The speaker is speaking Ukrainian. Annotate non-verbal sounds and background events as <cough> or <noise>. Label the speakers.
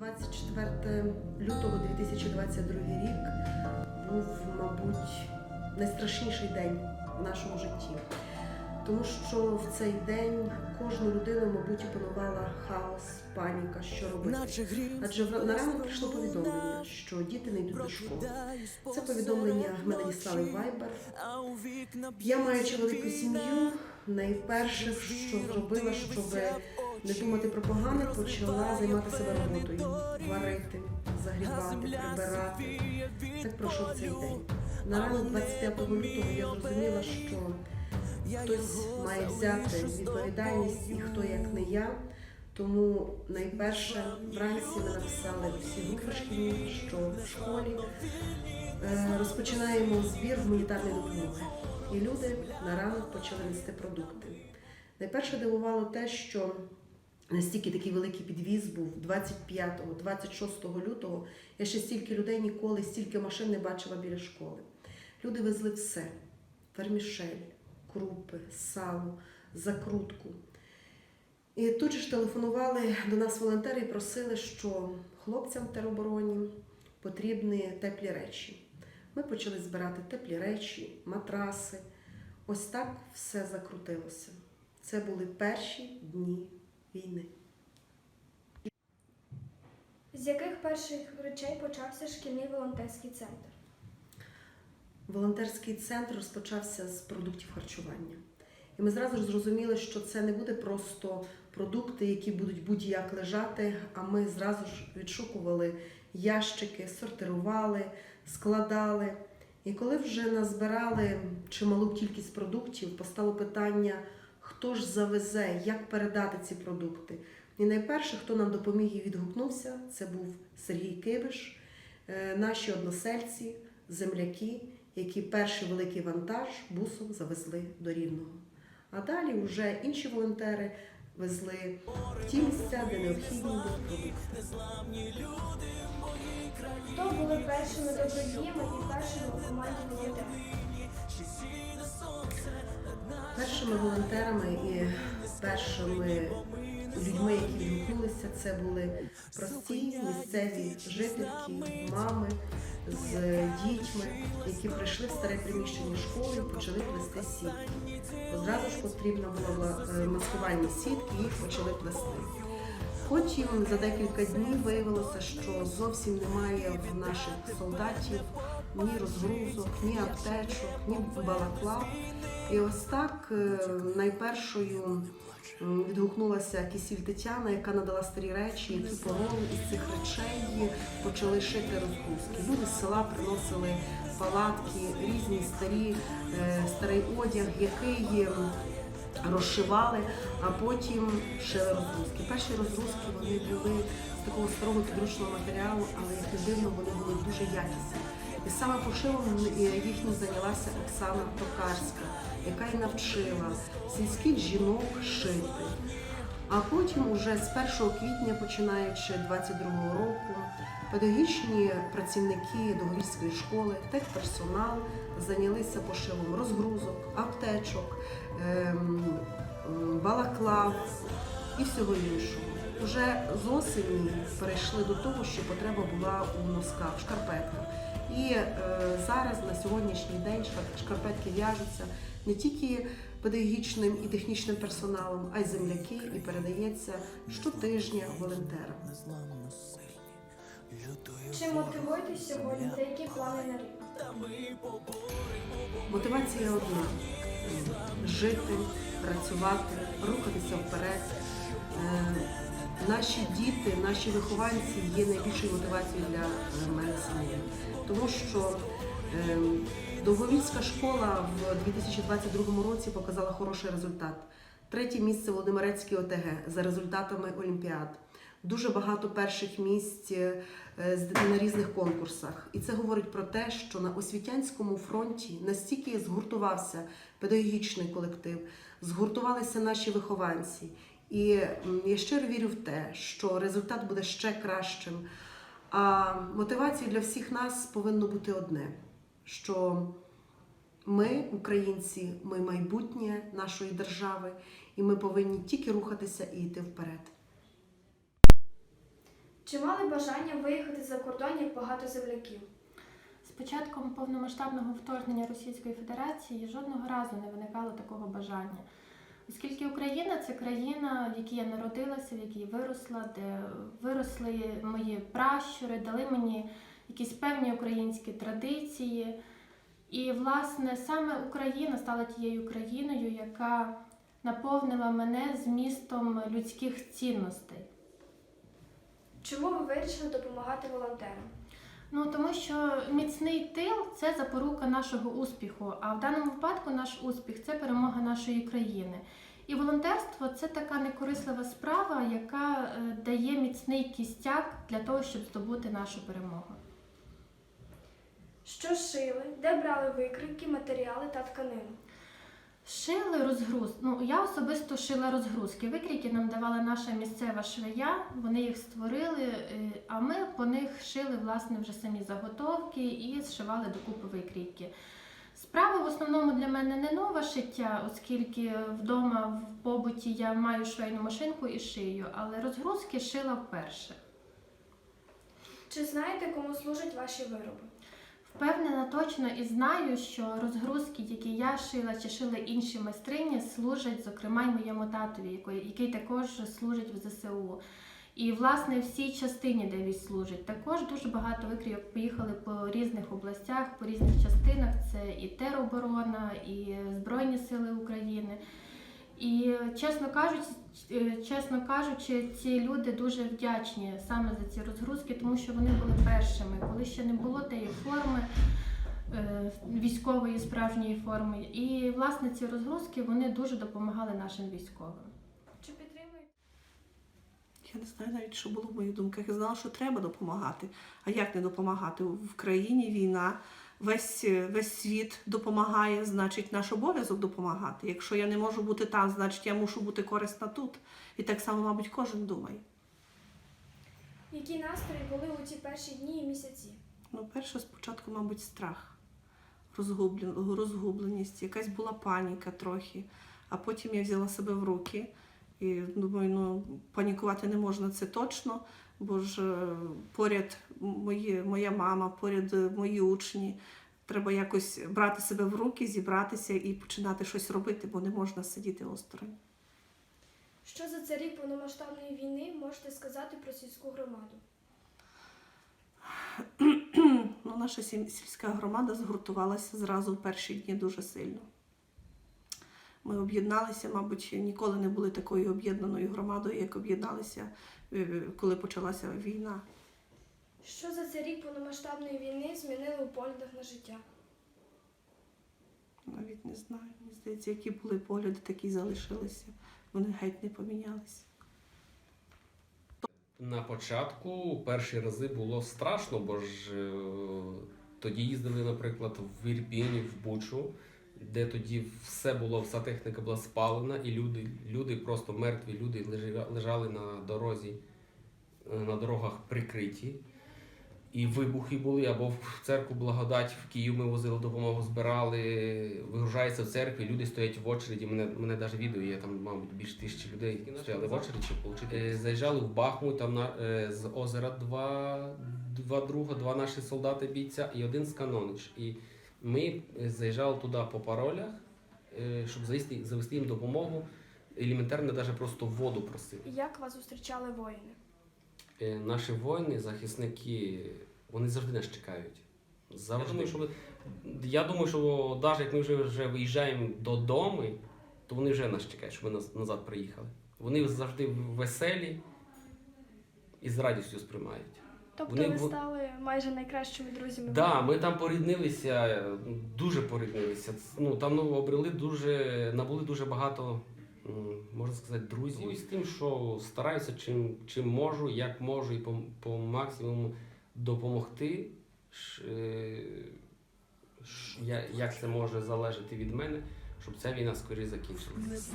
Speaker 1: 24 лютого 2022 рік був, мабуть, найстрашніший день в нашому житті. Тому що в цей день кожну людину, мабуть, опанувала хаос, паніка, що робити. Адже на ранок прийшло повідомлення, що діти не йдуть до школи. Це повідомлення мене діслали в Viber. Я маючи велику сім'ю, найперше, що зробила, щоб не думати про погане, почала займати себе роботою, варити, загрібати, прибирати. Так пройшов цей день. На ранок 25 лютого я зрозуміла, що хтось має взяти відповідальність і хто як не я. Тому найперше вранці ми написали всі групи що в школі е, розпочинаємо збір гуманітарної допомоги. І люди на ранок почали нести продукти. Найперше дивувало те, що настільки такий великий підвіз був 25-26 лютого. Я ще стільки людей ніколи, стільки машин не бачила біля школи. Люди везли все: вермішель, крупи, сало, закрутку. І тут же ж телефонували до нас волонтери і просили, що хлопцям в теробороні потрібні теплі речі. Ми почали збирати теплі речі, матраси. Ось так все закрутилося. Це були перші дні війни.
Speaker 2: З яких перших речей почався шкільний волонтерський центр?
Speaker 1: Волонтерський центр розпочався з продуктів харчування. І ми зразу ж зрозуміли, що це не буде просто продукти, які будуть будь-як лежати, а ми зразу ж відшукували ящики, сортирували, складали. І коли вже назбирали чималу кількість продуктів, постало питання, хто ж завезе, як передати ці продукти. І найперше, хто нам допоміг і відгукнувся, це був Сергій Кибиш, е, наші односельці, земляки, які перший великий вантаж бусом завезли до Рівного. А далі вже інші волонтери везли в ті місця, де необхідні були продукти.
Speaker 2: Хто були першими добродіями і першими у команді?
Speaker 1: Першими волонтерами і першими людьми, які відгукнулися, це були прості місцеві жительки, мами з дітьми, які прийшли в старе приміщення школи і почали плести сітки. Одразу ж потрібна була е, маскувальні сітки, їх почали плести. Потім за декілька днів виявилося, що зовсім немає в наших солдатів ні розгрузок, ні аптечок, ні балаклав. І ось так е, найпершою відгукнулася Кісіль Тетяна, яка надала старі речі, які порою із цих речей почали шити розгрузки. Люди з села приносили палатки, різні старі, е, старий одяг, який розшивали, а потім шили розгрузки. Перші розгрузки вони були з такого старого підручного матеріалу, але як дивно, вони були дуже якісні. І саме пошивом е, їхнім зайнялася Оксана Токарська, яка й навчила сільських жінок шити. А потім, уже з 1 квітня, починаючи 22 року, педагогічні працівники Договірської школи, техперсонал зайнялися пошивом розгрузок, аптечок, ем, балаклав і всього іншого. Уже з осені перейшли до того, що потреба була у носках, шкарпетках. І е, зараз на сьогоднішній день шкарпетки в'яжуться не тільки педагогічним і технічним персоналом, а й земляки, і передається щотижня волонтерам.
Speaker 2: Чим мотивуєтесь сьогодні та які плани на рік?
Speaker 1: Мотивація одна жити, працювати, рухатися вперед. Е, Наші діти, наші вихованці є найбільшою мотивацією для е, мене самої. Тому що е, Довговільська школа в 2022 році показала хороший результат. Третє місце Володимирецький ОТГ за результатами Олімпіад. Дуже багато перших місць е, на різних конкурсах. І це говорить про те, що на освітянському фронті настільки згуртувався педагогічний колектив, згуртувалися наші вихованці. І я щиро вірю в те, що результат буде ще кращим. А мотивацією для всіх нас повинно бути одне: що ми, українці, ми майбутнє нашої держави, і ми повинні тільки рухатися і йти вперед.
Speaker 2: Чи мали бажання виїхати за кордон як багато земляків?
Speaker 3: З початком повномасштабного вторгнення Російської Федерації жодного разу не виникало такого бажання. Оскільки Україна це країна, в якій я народилася, в якій виросла, де виросли мої пращури, дали мені якісь певні українські традиції. І, власне, саме Україна стала тією країною, яка наповнила мене змістом людських цінностей.
Speaker 2: Чому ви вирішили допомагати волонтерам?
Speaker 3: Ну тому що міцний тил це запорука нашого успіху. А в даному випадку наш успіх це перемога нашої країни. І волонтерство це така некорислива справа, яка е, дає міцний кістяк для того, щоб здобути нашу перемогу.
Speaker 2: Що шили, де брали викрійки, матеріали та тканину?
Speaker 3: Шили розгруз. Ну я особисто шила розгрузки. Викрійки нам давала наша місцева швея. Вони їх створили, е, а ми по них шили власне вже самі заготовки і зшивали докупи викрійки. Справа в основному для мене не нове шиття, оскільки вдома в побуті я маю швейну машинку і шию, але розгрузки шила вперше.
Speaker 2: Чи знаєте, кому служать ваші вироби?
Speaker 3: Впевнена точно і знаю, що розгрузки, які я шила чи шили інші майстрині, служать, зокрема, й моєму татові, який, також служить в ЗСУ. І, власне, всій частині, де він служить, також дуже багато викрійок поїхали по різних областях, по різних частинах. Це і тероборона, і Збройні Сили України. І чесно кажучи, е, чесно кажучи, ці люди дуже вдячні саме за ці розгрузки, тому що вони були першими, коли ще не було тієї форми е, військової справжньої форми. І власне ці розгрузки вони дуже допомагали нашим військовим.
Speaker 2: Чи підтримуєте?
Speaker 4: Я не знаю навіть, що було в моїх думках. Я знала, що треба допомагати. А як не допомагати? В країні війна, весь, весь світ допомагає, значить, наш обов'язок допомагати. Якщо я не можу бути там, значить я мушу бути корисна тут. І так само, мабуть, кожен думає.
Speaker 2: Які настрої були у ці перші дні і місяці?
Speaker 4: Ну, перше, спочатку, мабуть, страх, розгублен- розгубленість, якась була паніка трохи. А потім я взяла себе в руки і думаю, ну панікувати не можна, це точно, бо ж е, поряд мої, моя мама, поряд е, мої учні. Треба якось брати себе в руки, зібратися і починати щось робити, бо не можна сидіти осторонь.
Speaker 2: Що за цей рік повномасштабної війни можете сказати про сільську громаду? <clears throat>
Speaker 4: Ну, наша сільська громада згуртувалася зразу в перші дні дуже сильно. Ми об'єдналися, мабуть, ніколи не були такою об'єднаною громадою, як об'єдналися, коли почалася війна.
Speaker 2: Що за цей рік повномасштабної війни змінили у поглядах на життя?
Speaker 4: Навіть не знаю. Мені здається, які були погляди, такі залишилися. Вони геть не помінялися.
Speaker 5: На початку перші рази було страшно, бо ж е, тоді їздили, наприклад, в Ірпінь, в Бучу, де тоді все було, вся техніка була спалена, і люди, люди просто мертві люди лежали на дорозі, е, на дорогах прикриті. І вибухи були, або в церкву благодать в Київ ми возили допомогу, збирали, вигружається в церкві, люди стоять в очереді. Мене, мене навіть відео є, там, мабуть, більше тисячі людей стояли в очереді, щоб отримати. Е, Заїжджали в Бахмут, там на, е, з озера два, два друга, два наші солдати бійця і один з Канонич. І ми е, заїжджали туди по паролях, е, щоб завести, завести їм допомогу. Елементарно, навіть просто воду просили.
Speaker 2: Як вас зустрічали воїни?
Speaker 5: Е, наші воїни, захисники, вони завжди нас чекають. Завжди. Я думаю, що, я думаю, що навіть як ми вже, вже виїжджаємо додому, то вони вже нас чекають, щоб ми нас назад приїхали. Вони завжди веселі і з радістю сприймають.
Speaker 2: Тобто
Speaker 5: Вони
Speaker 2: ви
Speaker 5: бу-
Speaker 2: стали майже найкращими друзями.
Speaker 5: Так, да, ми там поріднилися, дуже поріднилися. Ну, там ну, обрели дуже, набули дуже багато, м, можна сказати, друзів. Ну, і з тим, що стараюся чим, чим можу, як можу, і по, по максимуму допомогти. Ш, е, ш, я- як це може залежати від мене, щоб ця війна скоріше закінчилася.